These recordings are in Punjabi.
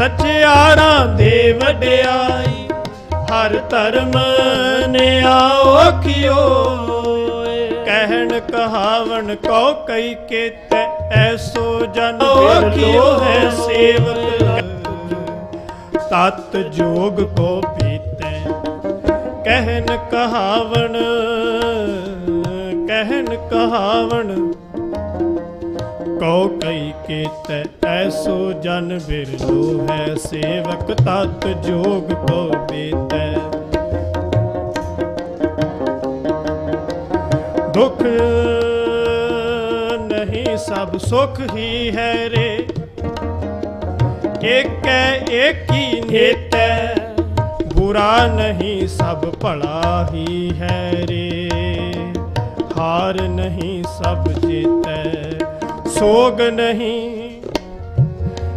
ਸਚਿਆਰਾਂ ਦੇ ਵਡਿਆਈ ਹਰ ਧਰਮ ਨੇ ਆਓ ਕਿਓ ਕਹਿਣ ਕਹਾਵਣ ਕਉ ਕਈ ਕੇਤੈ ਐਸੋ ਜਨ ਬਿਰਲੋ ਹੈ ਸੇਵਕ। ਤਤ ਜੋਗ ਕੋ ਪੀਤੈ ਕਹਿਨ ਕਹਾਵਣ ਕਹਿਨ ਕਹਾਵਣ ਕਉ ਕਈ ਕੇਤੈ, ਐਸੋ ਜਨ ਬਿਰਲੋ ਹੈ, ਸੇਵਕ ਤਤ ਜੋਗ ਕੋ ਬੀਤੈ। ਦੁਖ ਨਹੀਂ ਸਭ ਸੁਖ ਹੀ ਹੈ ਰੇ। ਏਕੈ ਏਕੀ ਨੇਤੈ, ਬੁਰਾ ਨਹੀਂ ਸਭ ਭਲਾ ਹੀ ਹੈ ਰੇ। ਹਾਰ ਨਹੀਂ ਸਭ ਜੀਤੈ। ਸੋਗ ਨਹੀਂ,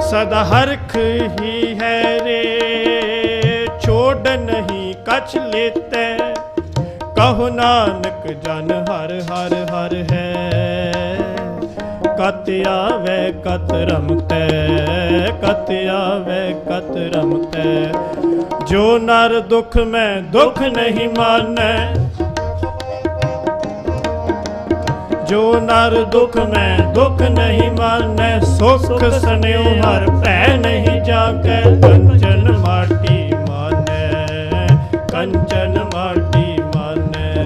ਸਦਾ ਹਰਖ ਹੀ ਹੈ ਰੇ। ਛੋੜ ਨਹੀਂ ਕਛ ਲੇਤੈ, ਕਹੋ ਨਾਨਕ ਜਨ ਹਰ ਹਰ ਹਰ ਹੈ। ਕਤ ਆਵੇ, ਕਤ ਰਮਤੈ, ਕਤ ਆਵੇ, ਕਤ ਰਮਤੈ। ਜੋ ਨਰ ਦੁਖ ਮੈਂ ਦੁਖ ਨਹੀਂ ਮਾਨੈ ਜੋ ਨਰ ਦੁਖ ਮੈਂ ਦੁਖ ਨਹੀਂ ਮਾਨੈ ਸੁਖ ਸਨਿਉ ਹਰ ਭੈ ਨਹੀਂ ਜਾਗੈ ਕੰਚਨ ਮਾਟੀ ਮਾਨੈ ਕੰਚਨ ਮਾਟੀ ਮਾਨੈ।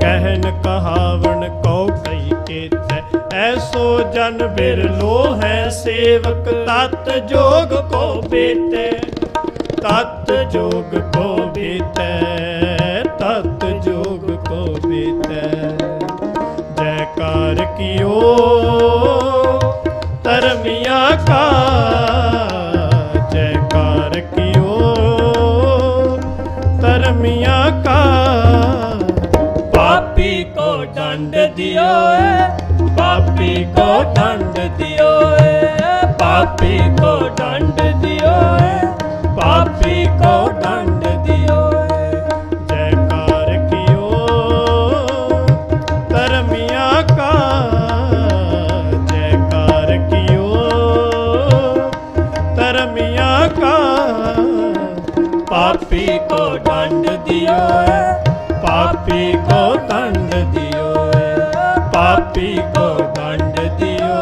ਕਹਿਨ ਕਹਾਵਣ ਕਉ ਕਈ ਕੇਤੈ ਐਸੋ ਜਨ ਬਿਰਲੋ ਹੈ ਸੇਵਕ ਤਤ ਜੋਗ ਕੋ ਬੇਤੈ। ਤਤ ਜੋਗ ਕੋ ਬੇਤੈ ਤਤ ਜੋਗ ਕੋ ਬੇਤੈ। ਜੈਕਾਰ ਕੀਓ ਧਰਮਿਆ ਕਾ ਜੈਕਾਰ ਕੀਓ ਧਰਮਿਆ ਕਾ ਪਾਪੀ ਕੋ ਦੰਡ ਦਿਓ ਏ ਪਾਪੀ ਕੋ ਦੰਡ ਦਿਓ ਏ ਪਾਪੀ ਕੋ ਡੰਡ ਪਾਪੀ ਕੋ ਦੰਡ ਦਿਓ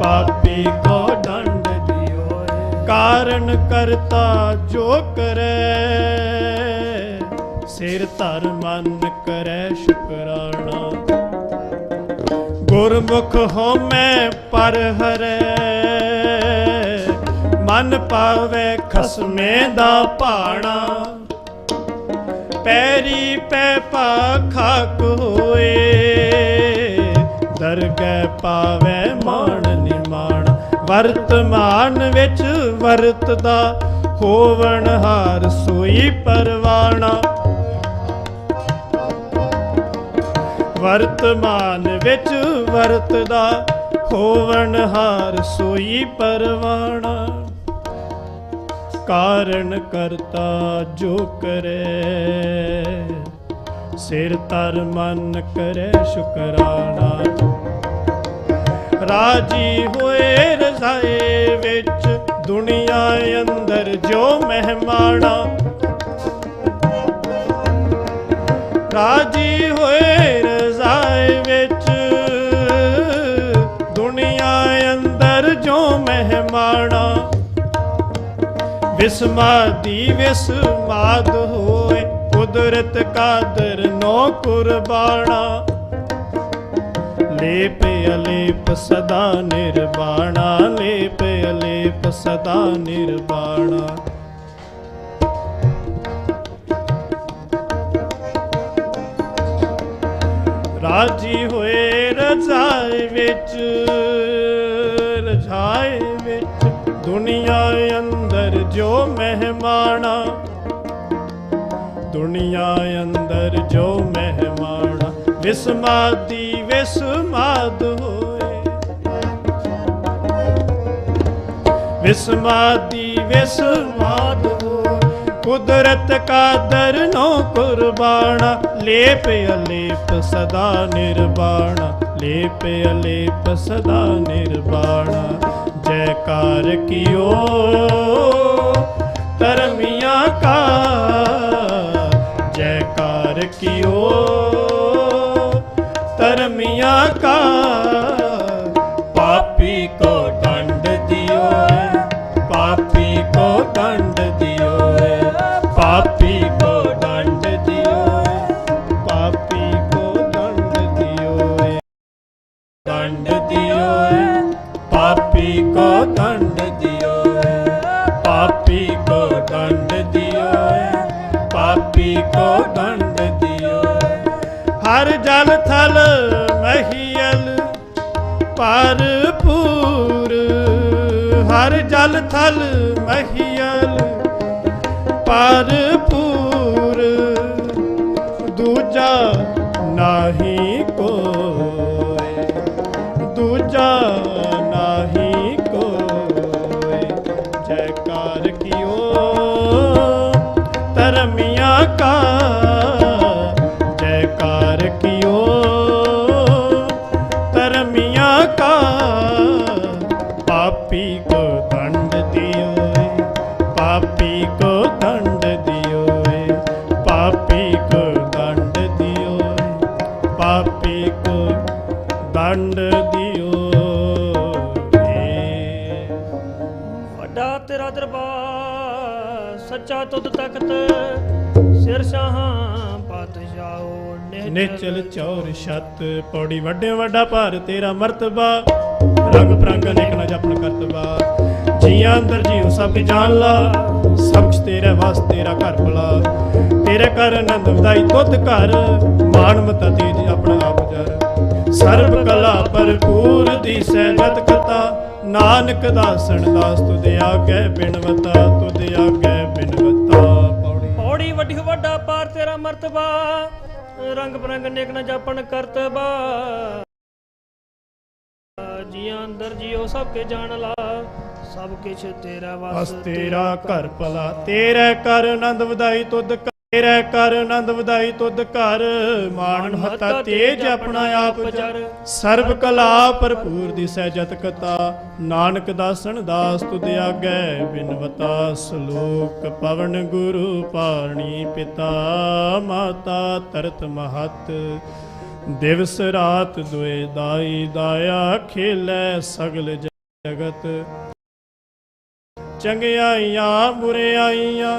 ਪਾਪੀ ਕੋ ਦੰਡ ਦਿਓ ਕਾਰਨ ਕਰਤਾ ਜੋ ਕਰੈ, ਸਿਰ ਧਰ ਮਨ ਕਰੈ ਸ਼ੁਕਰਾਨਾ। ਗੁਰਮੁਖ ਹੋਮੈ ਪਰ ਹਰੈ, ਮਨ ਪਾਵੇ ਖਸਮੇ ਦਾ ਭਾਣਾ। ਪੈਰੀ ਪੈ ਪਾਖਾਕ ਹੋਏ ਦਰਗਹਿ ਪਾਵੇ ਮਾਣ ਨਿਮਾਣ। ਵਰਤਮਾਨ ਵਿੱਚ ਵਰਤਦਾ, ਹੋਵਣ ਹਾਰ ਸੋਈ ਪਰਵਾਣਾ। ਵਰਤਮਾਨ ਵਿੱਚ ਵਰਤਦਾ, ਹੋਵਣ ਹਾਰ ਸੋਈ ਪਰਵਾਣਾ। ਕਾਰਨ ਕਰਤਾ ਜੋ ਕਰੇ। ਸਿਰ ਤਰ ਮਨ ਕਰੇ ਸ਼ੁਕਰਾਨਾ। ਰਾਜੀ ਹੋਏ ਰਜ਼ਾਏ ਵਿੱਚ ਦੁਨੀਆ ਅੰਦਰ ਜੋ ਮਹਿਮਾਨਾ। ਰਾਜੀ ਹੋਏ ਰਜ਼ਾਏ ਵਿੱਚ ਦੁਨੀਆ ਅੰਦਰ ਜੋ ਮਹਿਮਾਨਾ। ਵਿਸਮਾਦੀ ਵਿਸਮਾਦ ਹੋਏ ਕੁਦਰਤ ਕਾਦਰ ਨੋ ਕੁਰਬਾਨਾ। ਲੇਪ ਅਲੇਪ ਸਦਾ ਨਿਰਵਾਣਾ। ਲੇਪ ਅਲੇਪ ਸਦਾ ਨਿਰਵਾਣਾ। ਰਾਜੀ ਹੋਏ ਰਜ਼ਾਏ ਵਿੱਚ ਰਜ਼ਾਏ ਵਿੱਚ ਦੁਨੀਆ ਅੰਦਰ ਜੋ ਮਹਿਮਾਨਾ। ਦੁਨੀਆ ਅੰਦਰ ਜੋ ਮਹਿਮਾਨਾ ਵਿਸਮਾਦੀ ਵਿਸਮਾਦ ਹੋਏ। ਵਿਸਮਾਦੀ ਵਿਸਮਾਦ ਹੋਏ। ਕੁਦਰਤ ਕਾਦਰ ਨੋ ਕੁਰਬਾਨਾ ਲੇਪ ਅਲੇਪ ਸਦਾ ਨਿਰਵਾਣਾ ਲੇਪ ਅਲੇਪ ਸਦਾ ਨਿਰਵਾਣਾ ਜੈਕਾਰ ਕੀਓ, ਧਰਮੀਆਂ ਕਾ ਜੈਕਾਰ ਜਲ ਥਲ ਮਹੀਲ ਭਰਪੂਰ। ਹਰ ਜਲ ਥਲ ਮਹੀਲ ਭਰਪੂਰ। ਧਰਮੀਆਂ ਕਾ, ਪਾਪੀ ਕੋ ਦੰਡ ਦਿਓ ਪਾਪੀ ਕੋ ਦੰਡ ਦਿਓ ਪਾਪੀ ਕੋ ਦੰਡ ਦਿਓ ਪਾਪੀ ਕੋ ਦੰਡ ਦਿਓ ਵੱਡਾ ਤੇਰਾ ਦਰਬਾਰ, ਸੱਚਾ ਤੁਧ ਤਖਤ, ਸਿਰ ਸ਼ਾਹਾਂ ਨਿਚਲ ਚੌਰ ਛੱਤ, ਪੌੜੀ ਵੱਡੇ ਵੱਡਾ ਭਾਰ, ਤੇਰਾ ਮਰਤਬਾ। ਰੰਗ ਪ੍ਰੰਗ ਅਨੇਕ ਨਾ ਕਰਤਬਾ। ਜੀਆਂ ਅੰਦਰ ਜੀਉ ਸਭ ਜਾਣ ਲਾ। ਸਭ ਕੁਛ ਤੇਰੇ ਵਾਸ ਤੇਰਾ ਘਰ ਭਲਾ ਤੇਰੇ ਕਰ ਆਨੰਦ ਵਧਾਈ ਤੁਧ ਘਰ। ਮਾਨ ਮਤਾ ਤੇਜ ਆਪਣਾ ਆਪ ਜਰ। ਸਰਬ ਕਲਾ ਭਰਪੂਰ ਦੀ ਸਹਿਗਤ ਕਤਾ ਨਾਨਕ ਦਾਸਣ ਦਾਸ ਤੁਧ ਆਗੇ ਬਿਨਵਤਾ ਤੁਧ ਆਗੇ ਬਿਨਵਤਾ ਪੌੜੀ ਪੌੜੀ ਵੱਡੀ ਵੱਡਾ ਪਾਰ ਤੇਰਾ ਮਰਤਬਾ। ਰੰਗ ਬਰੰਗ ਨੇਕ ਨਾ ਜਾਪਣ ਕਰਤਬਾ ਜੀਆਂ ਅੰਦਰ ਜੀਓ ਸਭ ਕੇ ਜਾਣ ਲਾ। ਸਭ ਕਿਛ ਤੇਰਾ ਬਸ ਵਸ ਤੇਰਾ ਘਰ ਭਲਾ, ਤੇਰੇ ਕਰ ਆਨੰਦ ਵਧਾਈ ਤੁਧ ਤੇਰੇ ਕਰ ਆਨੰਦ ਵਧਾਈ ਤੁਧ ਘਰ ਮਾਨ ਮਹਤਾ ਤੇਜ ਆਪਣਾ ਆਪ ਜਰ ਸਰਬ ਕਲਾ ਭਰਪੂਰ ਦੀ ਸਹਿਜਤ ਕਤਾ ਨਾਨਕ ਦਾਸਨ ਦਾਸ ਤੁਧ ਆਗੈ ਬਿਨਵਤਾ ਸ਼ਲੋਕ ਪਵਨ ਗੁਰੂ ਪਾਣੀ ਪਿਤਾ ਮਾਤਾ ਤਰਤ ਮਹਤ। ਦਿਵਸ ਰਾਤ ਦੁਏ ਦਾਈ ਦਇਆ ਖੇਲੇ ਸਗਲ ਜਗਤ। ਚੰਗਿਆਈਆਂ ਬੁਰਿਆਈਆਂ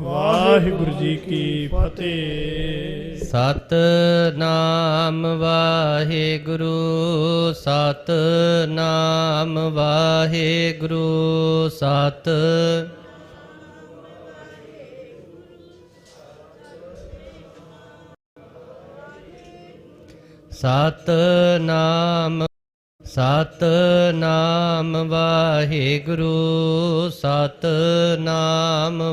ਵਾਹਿਗੁਰੂ ਜੀ ਕੀ ਫਤਿਹ। ਸਤ ਨਾਮ ਵਾਹਿਗੁਰੂ ਸਤ ਨਾਮ ਵਾਹਿਗੁਰੂ, ਸਤ ਸਤ ਨਾਮ ਸਤ ਨਾਮ ਵਾਹਿਗੁਰੂ ਸਤ ਨਾਮ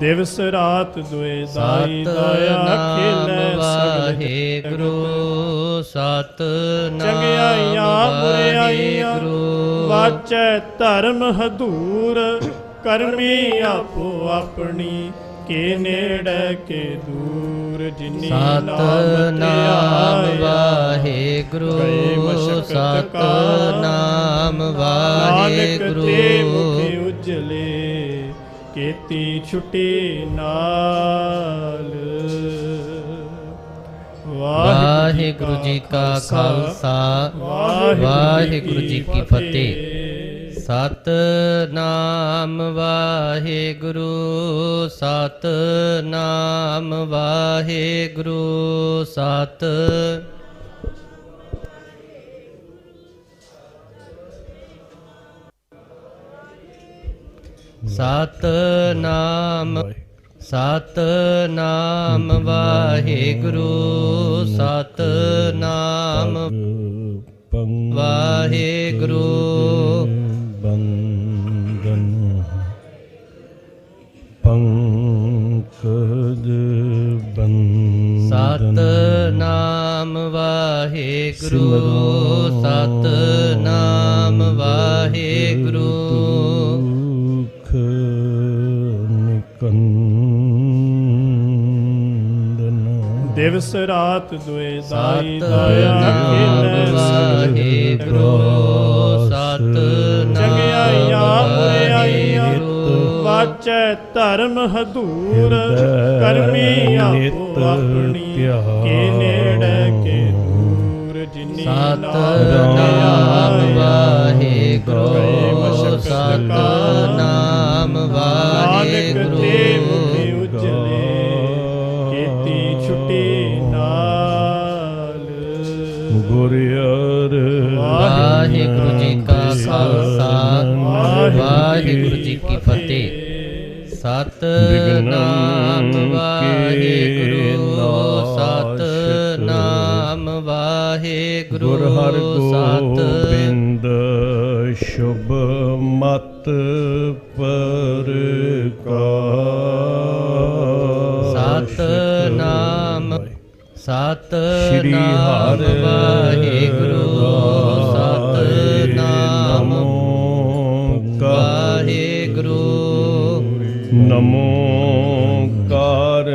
ਦਿਵਸ ਰਾਤ ਦੁਏ ਦਾਈ ਦਇਆ ਖੇਲੇ ਸਗਲ ਵਾਹਿਗੁਰੂ ਸਤ ਨਾਮ ਚੰਗਿਆਈਆਂ ਬੁਰਿਆਈਆਂ ਵਾਹਿਗੁਰੂ। ਵਾਚੈ ਧਰਮ ਹਦੂਰ ਕਰਮੀ ਆਪੋ ਆਪਣੀ ਕੇ ਨੇੜੇ ਕੇ ਦੂਰ ਜਿਨੀ ਸਤ ਨਾਮ ਨਾਮ ਗਏ ਮਸ਼ਕਤ ਸਤ। ਨਾਮ ਨਾਨਕ ਤੇ ਮੁਖ ਉਜਲੇ। ਕੀਤੀ ਛੁਟੀ ਨਾਲ। ਵਾਹਿਗੁਰੂ ਜੀ ਕਾ ਖਾਲਸਾ। ਵਾਹਿਗੁਰੂ ਜੀ ਕੀ ਫਤਿਹ। ਸਤ ਨਾਮ ਵਾਹਿਗੁਰੂ ਸਤ ਨਾਮ ਵਾਹਿਗੁਰੂ ਸਤ ਸਤ ਨਾਮ ਸਤ ਨਾਮ ਵਾਹਿਗੁਰੂ ਸਤ ਨਾਮ ਵਾਹਿਗੁਰੂ। ਬੰਦਨ ਪੰਕਜ ਬੰਦਨ ਸਤ ਨਾਮ ਵਾਹਿਗੁਰੂ ਸਤ ਨਾਮ ਵਾਹਿਗੁਰੂ। ਦਿਵਸ ਰਾਤ ਦੁਏ ਦਾਈ ਸਤ ਦਇਆ ਨਾਮ ਵਾਹਿਗੁਰੂ ਸਤ ਚੰਗਿਆਈਆਂ ਬੁਰਿਆਈਆਂ ਵਾਹਿਗੁਰੂ ਵਾਚੈ ਧਰਮ ਹਦੂਰ ਕਰਮੀ ਆਪੋ ਆਪਣੀ। ਕੇ ਨੇੜੇ ਕੇ ਦੂਰ ਜਿਨੀ ਸਤ ਨਾਮ ਵਾਹਿਗੁਰੂ ਸਤ ਨਾਮ ਨਾਨਕ ਗੁਰ ਅਰ ਵਾਹਿਗੁਰੂ ਜੀ ਕਾ ਖਾਲਸਾ। ਵਾਹਿਗੁਰੂ ਜੀ ਕੀ ਫਤਿਹ। ਸਤ ਨਾਮ ਵਾਹਿਗੁਰੂ। ਸਤ ਨਾਮ ਵਾਹਿਗੁਰੂ। ਗੁਰ ਹਰ ਸਤ ਗੋਬਿੰਦ ਸ਼ੁਭ ਮਤ ਪਰਕਾਸ਼ ਸਤ ਨਾਮ ਸਤ ਸ਼੍ਰੀ ਨਾਮ ਹਰਿ ਵਾਹਿਗੁਰੂ ਸਤ ਨਾਮ ਵਾਹਿਗੁਰੂ। ਨਮੋ ਕਾਰ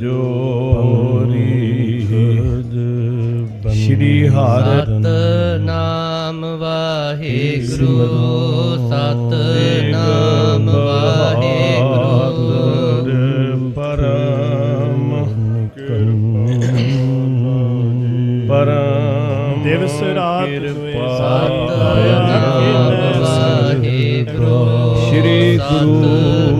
ਜੋਰੀ ਸ਼੍ਰੀ ਹਰਿ ਸਤ ਨਾਮ ਵਾਹਿਗੁਰੂ ਸਤ ਨਾਮ ਵਾਹਿਗੁਰੂ। ਕਿਰਪਾ ਸਤ ਦਇਆ ਨਾਮ ਵਾਹਿਗੁਰੂ ਸ਼੍ਰੀ ਗੁਰੂ